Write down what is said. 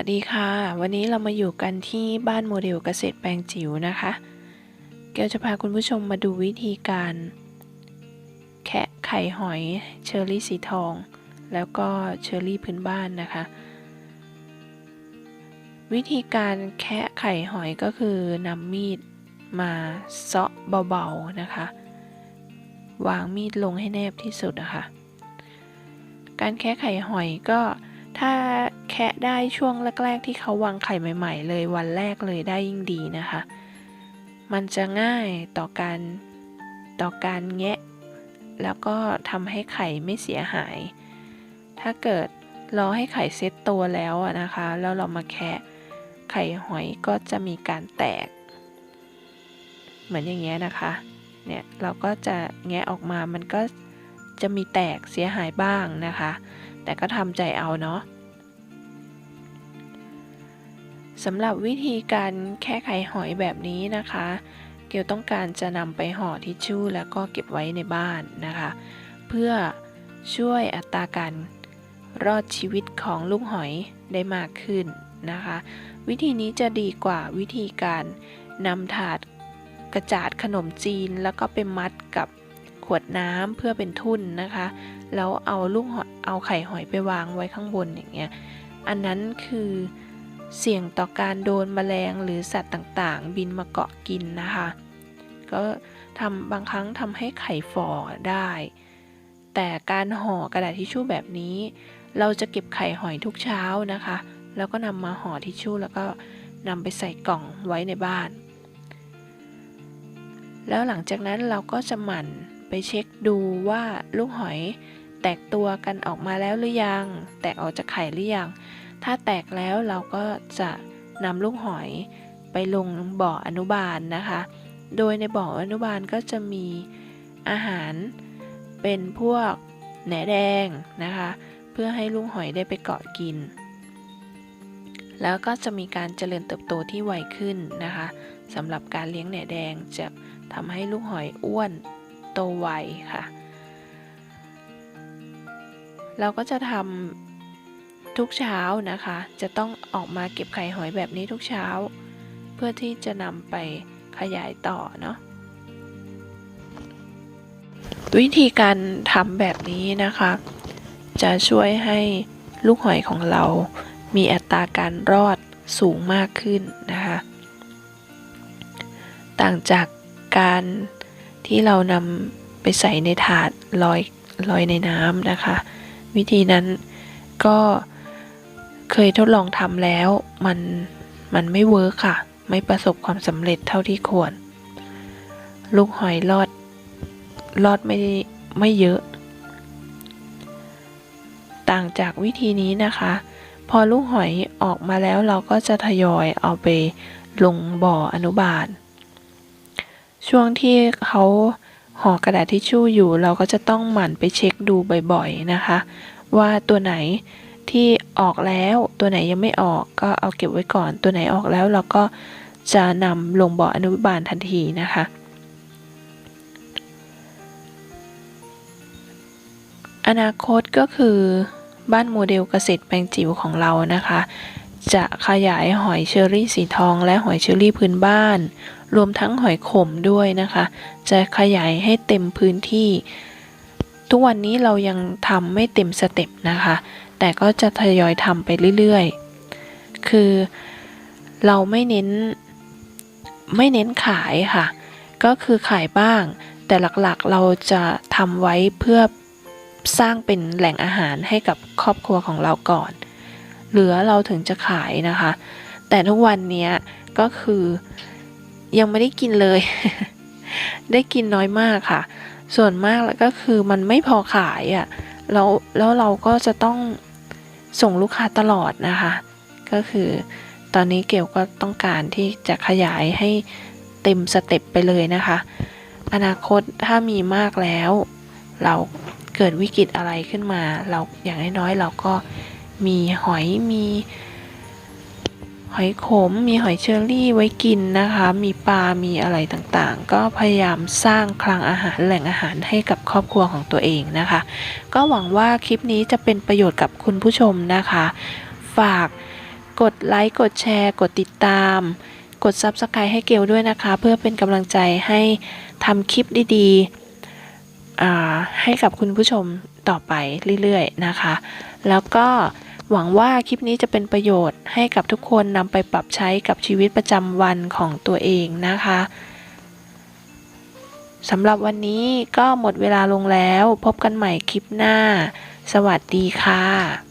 วัสดีค่ะ วันนี้เรามาอยู่กันที่บ้านโมเดลเกษตรแปลงจิ๋วนะคะ เกลจะพาคุณผู้ชมมาดูวิธีการ แคะไข่หอยเชอร์รี่สีทอง แล้วก็เชอร์รี่พื้นบ้านนะคะ วิธีการแคะไข่หอยก็คือนำมีดมาเซาะเบาๆนะคะ วางมีดลงให้แนบที่สุดนะคะการแคะไข่หอยก็ถ้าะได้ช่วงแรก ๆ ที่เขาวางไข่ใหม่ ๆ เลยวันแรกเลยได้ยิ่งดีนะคะ มันจะง่ายต่อการต่อการแงะ แล้วก็ทำให้ไข่ไม่เสียหาย ถ้าเกิดรอให้ไข่เซ็ตตัวแล้วนะคะ แล้วเรามาแคะไข่หอยก็จะมีการแตก เหมือนอย่างเงี้ยนะคะ เนี่ยเราก็จะแงะออกมามันก็จะมีแตกเสียหายบ้างนะคะ แต่ก็ทำใจเอาเนาะ สำหรับวิธีการแค่ไข่หอยแบบนี้นะคะ เกียวต้องการจะนำไปห่อทิชชู่แล้วก็เก็บไว้ในบ้านนะคะ เพื่อช่วยอัตราการรอดชีวิตของลูกหอยได้มากขึ้นนะคะ วิธีนี้จะดีกว่าวิธีการนำถาดกระจาดขนมจีนแล้วก็ไปมัดกับขวดน้ำเพื่อเป็นทุ่นนะคะ แล้วเอาลูกหอยเอาไข่หอยไปวางไว้ข้างบนอย่างเงี้ย อันนั้นคือ เสี่ยงต่อการโดนแมลงหรือสัตว์ต่างๆ บินมาเกาะกินนะคะ ก็ทำบางครั้งทำให้ไข่ฝ่อได้ แต่การห่อกระดาษทิชชู่แบบนี้ เราจะเก็บไข่หอยทุกเช้านะคะ แล้วก็นำมาห่อทิชชู่แล้วก็นำไปใส่กล่องไว้ในบ้าน แล้วหลังจากนั้นเราก็จะหมั่นไปเช็คดูว่าลูกหอยแตกตัวกันออกมาแล้วหรือยัง แตกออกจากไข่หรือยัง ถ้าแตกแล้วเราก็จะนำลูกหอยไปลงบ่ออนุบาลนะคะ โดยในบ่ออนุบาลก็จะมีอาหารเป็นพวกแหนแดงนะคะ เพื่อให้ลูกหอยได้ไปเกาะกิน แล้วก็จะมีการเจริญเติบโตที่ไวขึ้นนะคะสำหรับการเลี้ยงแหนแดงจะทำให้ลูกหอยอ้วนโตไวค่ะ เราก็จะทำ ทุกเช้านะคะ จะต้องออกมาเก็บไข่หอยแบบนี้ทุกเช้า เพื่อที่จะนำไปขยายต่อเนาะวิธีการทำแบบนี้นะคะ จะช่วยให้ลูกหอยของเรามีอัตราการรอดสูงมากขึ้นนะคะ ต่างจากการที่เรานำไปใส่ในถาดลอยลอยในน้ำนะคะ วิธีนั้นก็ เคยทดลองทำแล้ว มันมันไม่เวิร์คค่ะ ไม่ประสบความสำเร็จเท่าที่ควร ลูกหอยรอดรอดไม่ไม่เยอะ ต่างจากวิธีนี้นะคะ พอลูกหอยออกมาแล้วเราก็จะทยอยเอาไปลงบ่ออนุบาล ช่วงที่เขาห่อกระดาษทิชชู่อยู่เราก็จะต้องหมั่นไปเช็คดูบ่อยๆนะคะ ว่าตัวไหน ที่ออกแล้วตัวไหนยังไม่ออกก็เอาเก็บไว้ก่อน ตัวไหนออกแล้วเราก็จะนำลงบ่ออนุบาลทันทีนะคะ อนาคตก็คือบ้านโมเดลเกษตรแปลงจิ๋วของเรานะคะ จะขยายหอยเชอรี่สีทองและหอยเชอรี่พื้นบ้าน รวมทั้งหอยขมด้วยนะคะ จะขยายให้เต็มพื้นที่ ทุกวันนี้เรายังทำไม่เต็มสเต็ปนะคะ แต่ก็จะทยอยทำไปเรื่อยๆ คือเราไม่เน้นไม่เน้นขายค่ะ ก็คือขายบ้าง แต่หลักๆเราจะทำไว้เพื่อสร้างเป็นแหล่งอาหารให้กับครอบครัวของเราก่อน เหลือเราถึงจะขายนะคะ แต่ทุกวันนี้ก็คือยังไม่ได้กินเลย ได้กินน้อยมากค่ะ ส่วนมากแล้วก็คือมันไม่พอขายอะ่ะแล้วแล้วเราก็จะต้อง ส่งลูกค้าตลอดนะคะ ก็คือตอนนี้เกลก็ต้องการที่จะขยายให้เต็มสเต็ปไปเลยนะคะ อนาคตถ้ามีมากแล้ว เราเกิดวิกฤตอะไรขึ้นมา เราอย่างน้อยๆเราก็มีหอยมี หอยขม มีหอยเชอรี่ไว้กินนะคะ มีปลา มีอะไรต่างๆ ก็พยายามสร้างคลังอาหารแหล่งอาหารให้กับครอบครัวของตัวเองนะคะ ก็หวังว่าคลิปนี้จะเป็นประโยชน์กับคุณผู้ชมนะคะ ฝากกดไลค์ กดแชร์ กดติดตาม กด Subscribe ให้เกลด้วยนะคะ เพื่อเป็นกำลังใจให้ทำคลิปดีๆ ให้กับคุณผู้ชมต่อไปเรื่อยๆนะคะ แล้วก็ หวังว่าคลิปนี้จะเป็นประโยชน์ให้กับทุกคนนำไปปรับใช้กับชีวิตประจำวันของตัวเองนะคะสำหรับวันนี้ก็หมดเวลาลงแล้ว พบกันใหม่คลิปหน้า สวัสดีค่ะ